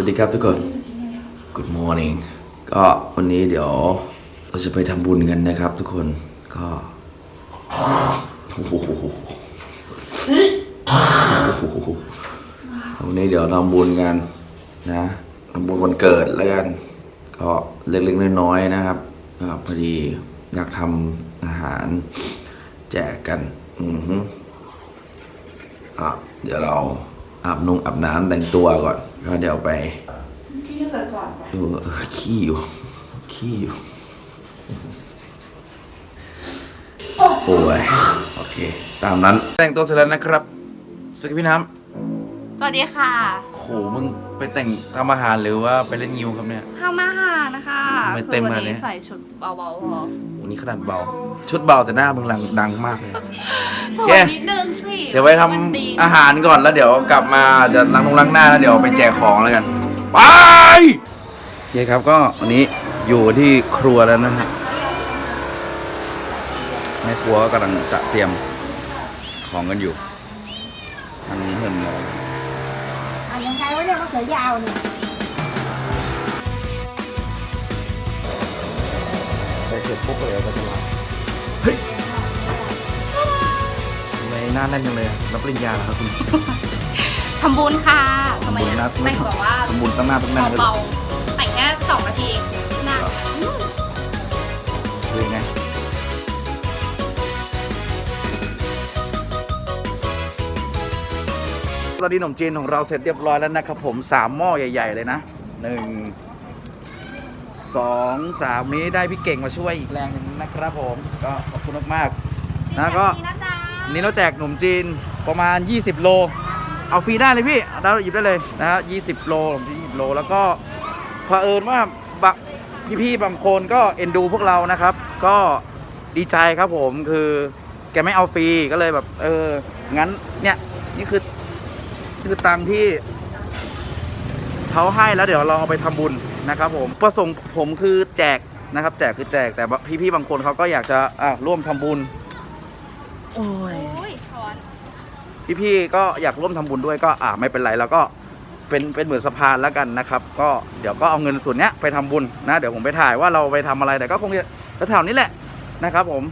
วัสดีครับทุกคน Good morning ก็วันนี้เดี๋ยวเราจะไปทำบุญกันนะครับทุกคนก็โอ้โหวันนี้เดี๋ยวทำบุญกันนะทำบุญวันเกิดแล้วกัน ก็เล็กๆน้อยๆนะครับก็พอดีอยากทำอาหารแจกกันอือฮึอะเดี๋ยวเราอาบนงอาบน้ำแต่งตัวก่อน แล้วเดี๋ยวไปพี่เสร็จก่อนไปดูเออขี้อยู่ ขี้อยู่โอ้ยโอเค ตามนั้น แต่งตัวเสร็จแล้วนะครับสวัสดีพี่น้สวัสดีค่ะำโหมึงไปแต่งทำอาหารหรือว่าไปเล่นงิวครับเนี่ยทำอาหารนะคะไม่เต็มคือขวันาดนี้นี้ใส่ชุดเบาๆพอวั นนี้ขนาดเบา ชุดเบาแต่หน้ามึงหลังดังมากเลย สวยแกนิดนึงสิเดี๋ยวไปทำมันดีอาหารก่อนแล้วเดี๋ยวกลับมาจะล้างลงล้างหน้าแล้วเดี๋ยวไปแจกของแล้วกัน ไปโอเคครับก็วันนี้อยู่ที่ครัวแล้วนะฮะแม่ครัวก็กำลังจะเตรียมของกันอยู่มันเห็นหมอ อะยังไงวะเนี่ยมะเขือยาวเนี่ย สร็จปุ๊บเลยก็จะมาเฮ้ยทำไมหน้าแน่นจังเลยอะรับปริญญาเหรอครับคุณทำบุญค่ะทำไมทำบุญอะนะแต่งแบบว่าทำบุญตั้งหน้าตั้งแน่นเลยเบาๆแต่งแค่สองนาทีเองหน้าอืมคือไงตอนนี้ขนมจีนของเราเสร็จเรียบร้อยแล้วนะครับผมสามหม้อใหญ่ ๆ เลยนะหนึ่ง สองสามนี้ได้พี่เก่งมาช่วยอีกแรงหนึ่งนะครับผม ก็ขอบคุณมากๆนะก็นี่นะจ๊ะวันนี้เราแจกขนมจีนประมาณ 20 โล เอาฟรีได้เลยพี่เราหยิบได้เลยนะฮะ20 โลขนมจีน20 โล แล้วก็เผอิญว่าบะพี่ๆบางคนก็เอ็นดูพวกเรานะครับ ก็ดีใจครับผมคือแกไม่เอาฟรีก็เลยแบบ เออ งั้นเนี่ยนี่คือคือตังค์ที่เขาให้แล้วเดี๋ยวเราเอาไปทำบุญ นะครับผมประสงค์ผมคือแจกนะครับ แจกคือแจกแต่พี่ๆบางคนเขาก็อยากจะอะร่วมทำบุญโอ้ยโอ้ยช้อนพี่ๆก็อยากร่วมทำบุญด้วยก็อ่าไม่เป็นไรแล้วก็เป็นเป็นเหมือนสะพานแล้วกันนะครับ ก็เดี๋ยวก็เอาเงินส่วนเนี้ยไปทำบุญนะ เดี๋ยวผมไปถ่ายว่าเราไปทำอะไรแต่ก็คงจะแถวๆนี้แหละนะครับ ผม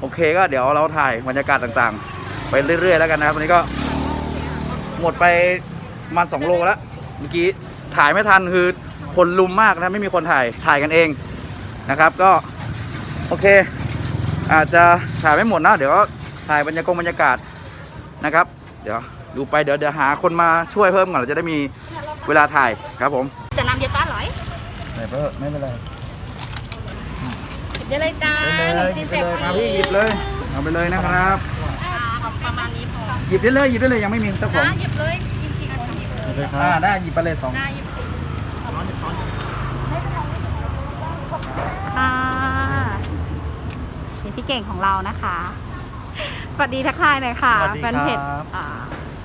โอเคก็เดี๋ยวเราถ่ายบรรยากาศต่างๆ ไปเรื่อย ๆ แล้วกันนะครับวันนี้ก็หมดไปประมาณสองโลแล้วเมื่อกี้ถ่ายไม่ทันคือ คนลุมมากนะไม่มีคนถ่ายถ่ายกันเองนะครับ ก็โอเค อาจจะถ่ายไม่หมดนะเดี๋ยวก็ถ่ายบรรยากาศบรรยากาศนะครับ เดี๋ยวดูไปเดี๋ยวเดี๋ยวหาคนมาช่วยเพิ่มก่อนเราจะได้มีเวลาถ่ายครับผมจะนำเยอะป้าหรอยไม่เป็นไม่เป็นไรหยิบได้เลยจ้าขนมจีนแจกฟครับรีพี่หยิบเลยเอาไปเลยนะครับอ่าเอาประมาณนี้พอหยิบได้เลยหยิบได้เลยยังไม่มีเจ้าของนะหยิบเลยจริงๆหยิบเลยอ่าได้หยิบไปเลยสองได้หยิบ ค่ะนี่พี่เก่งของเรานะคะ สวัสดีทักทายหน่อยค่ะ สวัสดีแฟครับนเพจอ่า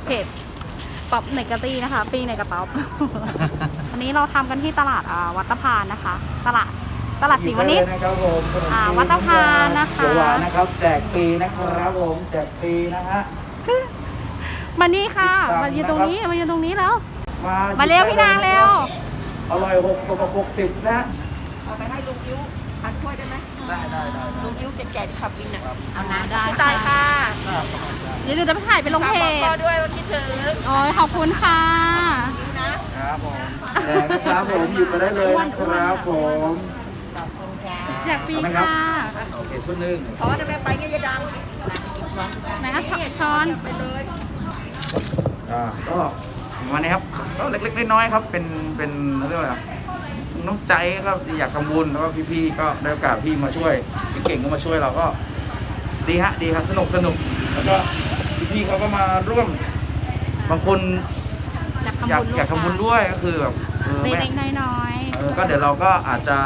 เพจป๊อปเนกตี้นะคะ ปีในกระเป๋าวันนี้เราทำกันที่ตลาดอ่าวัดตะพานนะคะ ตลาดตลาดสีวันนี้หยิบได้เลยนะครับผมขนมจีนอ่าวัดตะพานนะคะ เขียวหวานนะครับ แจกฟรีนะครับผมแจกฟรีนะฮะ มานี่ค่ะสั่งมาอยู่ตรงนี้ มาอยู่ตรงนี้แล้ว มามาเร็วพี่นางเร็ว อร่อยหกสกปรกสิบนะเอา ไปให้ลุงยิ้วอันถ้วยได้ไหมได้ได้ได้ลุงยิ้วแก่ๆที่ขับวินอะเอาน้ำได้ตายค่ะเดี๋ยวหนูจะไปถ่ายไปลงเพฝากจพ่อด้วยวันที่ถึงโอ้ยขอบคุณค่ะยิ้วนะครับผมแจกนะครับผมหยิบไปได้เลยนะครับผมขอบคุณค่ะแจกฟรีเอาไหมครับค่ะโอเคชุดหนึ่งเพราะว่าจะไปไปเงี้ยดังไหนคะช้อนช้อนไปเลยอ่าก็ประมาณนี้ครับก็เล็กๆน้อยๆครับ เป็นเป็นเรียกว่าอะไร อะน้ำใจก็อยากทำบุญแล้วก็พี่ๆก็ได้โอกาสพี่มาช่วยพี่เก่งก็มาช่วยเราก็ ดีฮะดีครับสนุกสนุกแล้วก็พี่ๆเขาก็มาร่วมบางคนอยากทำอยากบุญอยากทำบุญด้วยก็คือแบบเออเล็ไม่กๆน้อยเออก็เดี๋ยวเราก็อาจจะ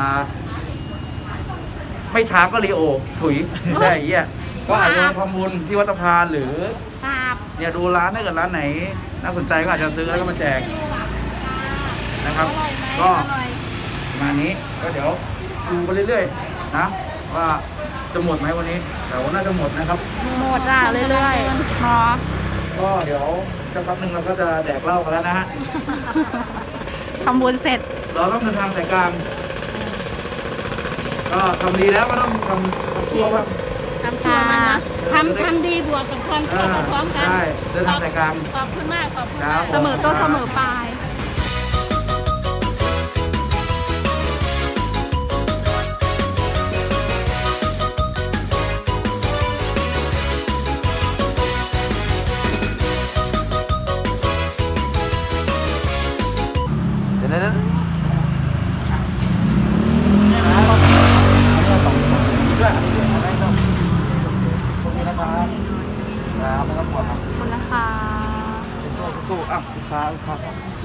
ไม่ช้าก็รีโอ ถุยไม่ใช่ไอ้เหี้ยก็อาจจะมาทำบุญที่วัดตะพานหรือ ๆครับ เนี่ยดูร้านถ้าเกิดร้านไหน น่าสนใจก็อาจจะซื้อแล้วก็มาแจก นะครับ ก็อร่อยประมาณนี้ก็เดี๋ยวดูไปเรื่อยๆนะว่าจะหมดไหมวันนี้แต่ว่าน่าจะหมดนะครับ หมดอะเรื่อยๆเนาะก็เดี๋ยวสักพักหนึ่งเราก็จะแดกเหล้ากันแล้วนะฮะทำบุญเสร็จ เราต้องเดินทางสายกลาง ก็ทำดีแล้วก็ต้องทำทำชั่วบ้างทำชัวร์มันนะทำทำดีบวกกับความชั่วมาพร้อมกันใช่เดินทางสายกลางขอบคุณมากขอบคุณครัมาบกเสมอต้นเสมอปลาย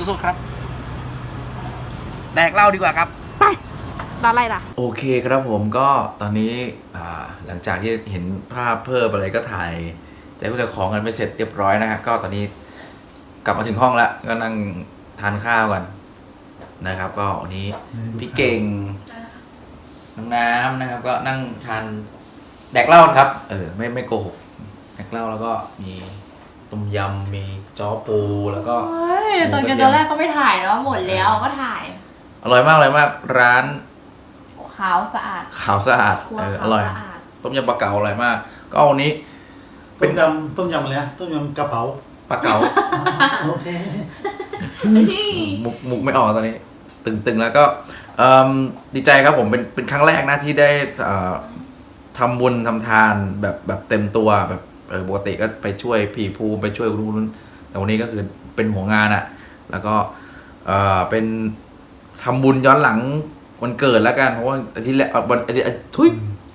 สู้ๆครับ แดกเหล้าดีกว่าครับ ไปร้านอะไรล่ะ โอเคครับผมก็ตอนนี้อ่าหลังจากที่เห็นภาพเพิ่มอะไรก็ถ่าย แต่ก็จะของกันไปเสร็จเรียบร้อยนะฮะก็ตอนนี้กลับมาถึงห้องแล้วก็นั่งทานข้าวกันนะครับ ก็วันนี้พี่เก่งน้องน้ำนะครับ ก็นั่งทานแดกเหล้าครับ เออ ไม่ไม่โกหกแดกเหล้าแล้วก็มีต้มยำมี จ้อปูแล้วก็ เฮ้ยหมูตอนกกัระนเทีตยอมนแรกก็ไม่ถ่ายเนาะหมดแล้วก็ถ่ายอร่อยมากอร่อยมากร้านขาวสะอาดขาวสะอาดครัวเอออขาวร่อย สะอาดต้มยำปลาเก๋าอร่อยมาก ก็วันนี้เป็ต้นมยำต้มยำอะไรนะต้มยำกระเป๋าปลาเก๋า โอเคมุกมุกไม่ออกตอนนี้ ตึงๆแล้วก็เอิ่มดีใจครับผมเป็นเป็นครั้งแรกนะที่ได้เอ่อทำบุญทำทานแบบแบบเต็มตัวแบบเออปกติก็ไปช่วยพี่ภูมิไปช่วยคุณนู้น แต่วันนี้ก็คือเป็นหัวงานอะแล้วก็เออเป็นทำบุญย้อนหลังวันเกิดแล้วกันเพราะว่าอาทิตย์แล้ววันอาทิตย์ทุย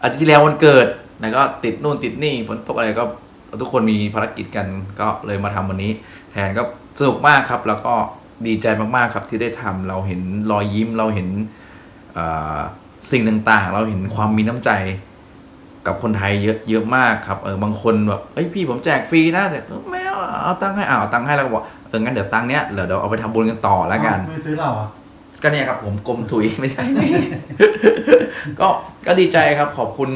อาทิตย์ที่แล้ววันเกิดแล้วก็ติดนู่นติดนี่ฝนตกอะไรก็ทุกคนมีภารกิจกันก็เลยมาทำวันนี้ แทนก็สนุกมากครับ แล้วก็ดีใจมากๆครับที่ได้ทำเราเห็นรอยยิ้มเราเห็นสิ่งต่างๆ เราเห็นความมีน้ำใจกับคนไทยเยอะเยอะมากครับเออบางคนแบบเอ้ยพี่ผมแจกฟรีนะแต่ไม่ เอาเอาตังค์ให้เอาเอาตังค์ให้แล้วก็บอกเอองั้นเดี๋ยวตังค์เนี้ยเดี๋ยวเดี๋ยวเอาไปทำบุญกันต่อแล้วกันไม่ซื้อเราอะก็เนี่ยครับ ผมกลมถุยไม่ใช่ ก็ก็ดีใจครับขอบคุณ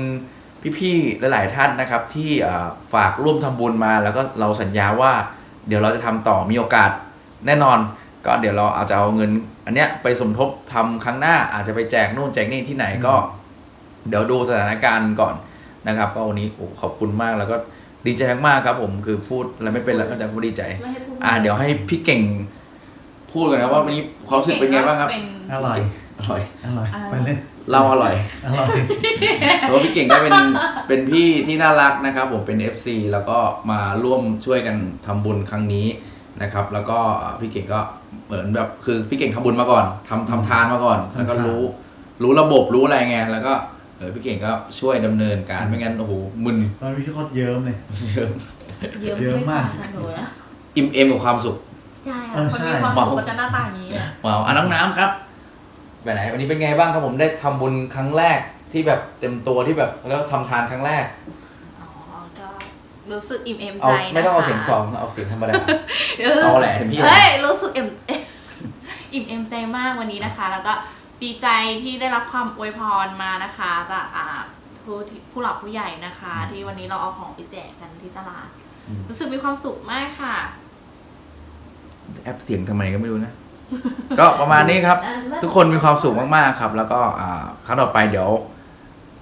พี่ๆหลาย ๆ ท่านนะครับ ที่เอ่อฝากร่วมทำบุญมา แล้วก็เราสัญญาว่า เดี๋ยวเราจะทำต่อมีโอกาสแน่นอน ก็เดี๋ยวเราอาจจะเอาเงิน อันเนี้ยไปสมทบทำครั้งหน้าอาจจะไปแจกนู่นแจกนี่ที่ไหนก็ เดี๋ยวดูสถานการณ์ก่อนนะครับ ก็วันนี้โอ้ขอบคุณมากแล้วก็ ดีใจมากๆครับ ผมคือพูดอะไรไม่เป็นแล้วก็จะพูดดีใจ ไม่ให้พูดอ่าเดี๋ยวให้พี่เก่งพูดกันนะว่าวันนี้ความรู้สึกเป็นไงบ้างครับ เป็น อร่อย อร่อยอร่อยไปเลยเราอร่อยอร่อยเพราะว่าพี่เก่งก็เป็นเป็นพี่ที่น่ารักนะครับ ผมเป็น FC แล้วก็มาร่วมช่วยกันทำบุญครั้งนี้นะครับ แล้วก็พี่เก่งก็เหมือนแบบคือพี่เก่งทำบุญมาก่อนทำทำทานมาก่อน แล้วก็รู้รู้ระบบรู้อะไรไงแล้วก็ เออพี่เก่งก็ช่วยดำเนินการไม่งั้นโอ้โหมึนตอนพี่โคตรเยิ้มเลยเชิมเยอะเยอะมาก หนูนะอิ่มเอมกับความสุข ใช่เออคนใช่มีความสุขก็จะหน้าตาอย่างนี้เลยว้าวอะน้องน้ำครับไปไหนวันนี้เป็นไงบ้างครับผมได้ทำบุญครั้งแรกที่แบบเต็มตัวที่แบบแล้วทำทานครั้งแรก อ๋อก็รู้สึกอิ่มเอมเอาใจไม่ต้องเอานะคะเสียงสองเอาเสียงธรรมดาเออ เอาแหละเดี๋ยวพี่ เฮ้ยรู้สึกเอ็มอิ่มเอมใจมากวันนี้นะคะ แล้วก็ ดีใจที่ได้รับความอวยพรมานะคะจากอ่าผู้ที่ผู้หลักผู้ใหญ่นะคะ ที่วันนี้เราเอาของไปแจกกันที่ตลาด อืมรู้สึกมีความสุขมากค่ะแอปเสียงทำไมก็ไม่รู้นะ ก็ประมาณนี้ครับทุกคนมีความสุขมากๆครับ แล้วก็อ่าครั้งต่อไปเดี๋ยว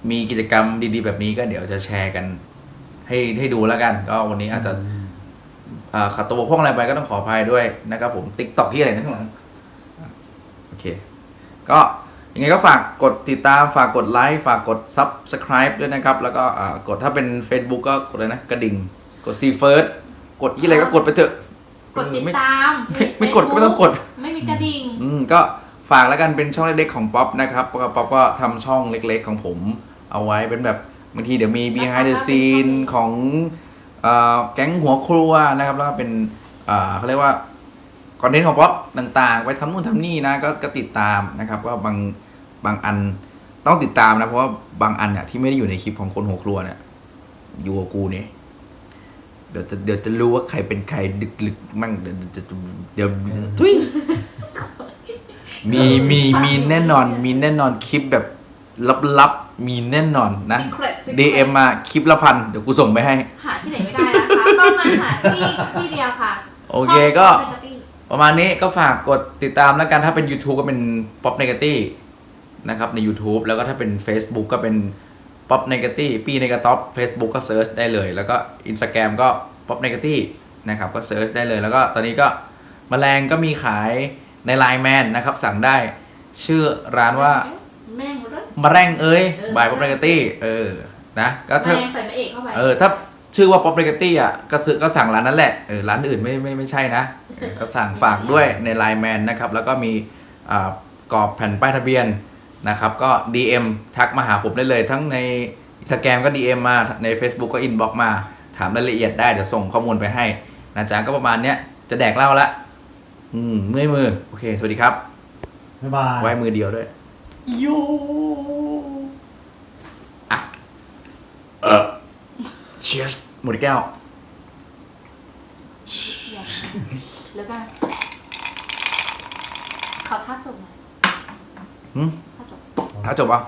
มีกิจกรรมดีๆ แบบนี้ก็เดี๋ยวจะแชร์กัน ให้ให้ดูแล้วกัน ก็วันนี้อาจจะอ่าขัดตัวบกพร่องอะไรไปก็ต้องขออภัยด้วยนะครับผมติ๊กต็อกที่อะไรนะข้างหลังโอเค ก็ยังไงก็ฝากกดติดตามฝากกดไลค์ฝากกด Subscribe ด้วยนะครับ แล้วก็อ่ากดถ้าเป็น Facebook ก็กดเลยนะ กระดิ่ง กด See First กดที่อะไรก็กดไปเถอะ กดติดไม่ตามไม่ไม่กดก็ไม่ต้องกด ไม่มีกระดิ่ง อืมก็ฝากแล้วกันเป็นช่องเล็กๆของป๊อปนะครับป๊อปป๊อปก็ทำช่องเล็กๆของผม เอาไว้เป็นแบบบางทีเดี๋ยวมี behind the scene ของเอ่อแก๊งหัวครัวนะครับ แล้วก็เป็นเอ่อเขาเรียกว่า คอนเทนต์ของป๊อปต่างๆ ไปทำนู่นทำนี่นะก็ก็ติดตามนะครับก็บางบางอันต้องติดตามนะเพราะว่าบางอันเนี่ยที่ไม่ได้อยู่ในคลิปของคนหัวครัวเนี่ยอยู่กับกูเนี่ยเดี๋ยวจะเดี๋ยวจะรู้ว่าใครเป็นใครดึกๆมั่งเดี๋ยวจะเดี๋ยวทุยมีมีมีแน่นอน มีแน่นอนคลิปแบบลับๆมีแน่นอนนะ Secret Secret DM มาคลิปละพันเดี๋ยวกูส่งไปให้ หาที่ไหนไม่ได้นะคะ ต้องมาหาที่ที่เดียวค่ะโอเคก็ช่อง Energy ประมาณนี้ก็ฝากกดติดตามแล้วกันถ้าเป็น YouTube ก็เป็น Pop Negative นะครับใน YouTube แล้วก็ถ้าเป็น Facebook ก็เป็น Pop Negative ปี Negative Facebook ก็เซิร์ชได้เลย แล้วก็ Instagram ก็ Pop Negative นะครับก็เซิร์ชได้เลยแล้วก็ตอนนี้ก็มแมลงก็มีขายใน Line Man นะครับ สั่งได้ชื่อร้านว่าแม่งรถมะแรงเอ้ยเออบาย Pop Negative เออนะก็ถ้าแม่งใส่มาเอกเข้าไปเออถ้า ชื่อว่า Pop Negative อะก็ซื้อก็สั่งร้านนั้นแหละเออร้านอื่นไม่ไม่ไม่ใช่นะเออก็สั่งฝากด้วยใน Line Man นะครับ แล้วก็มีอ่ากรอบแผ่นป้ายทะเบียนนะครับ ก็ DM ทักมาหาผมได้เลย ทั้งในสแกมก็ DM มาใน Facebook ก็ Inbox มา ถามรายละเอียดได้เดี๋ยวส่งข้อมูลไปให้นะจ๊ะก็ประมาณเนี้ยจะแดกเหล้าละอืมเมื่อยมือ โอเค สวัสดีครับ บ๊ายบายไว้มือเดียวด้วย โยอะเออ cheers หมดแก้ว แล้วก็ขอท่าจบหน่อยหืมท่าจบ ถ้าจบป่ะ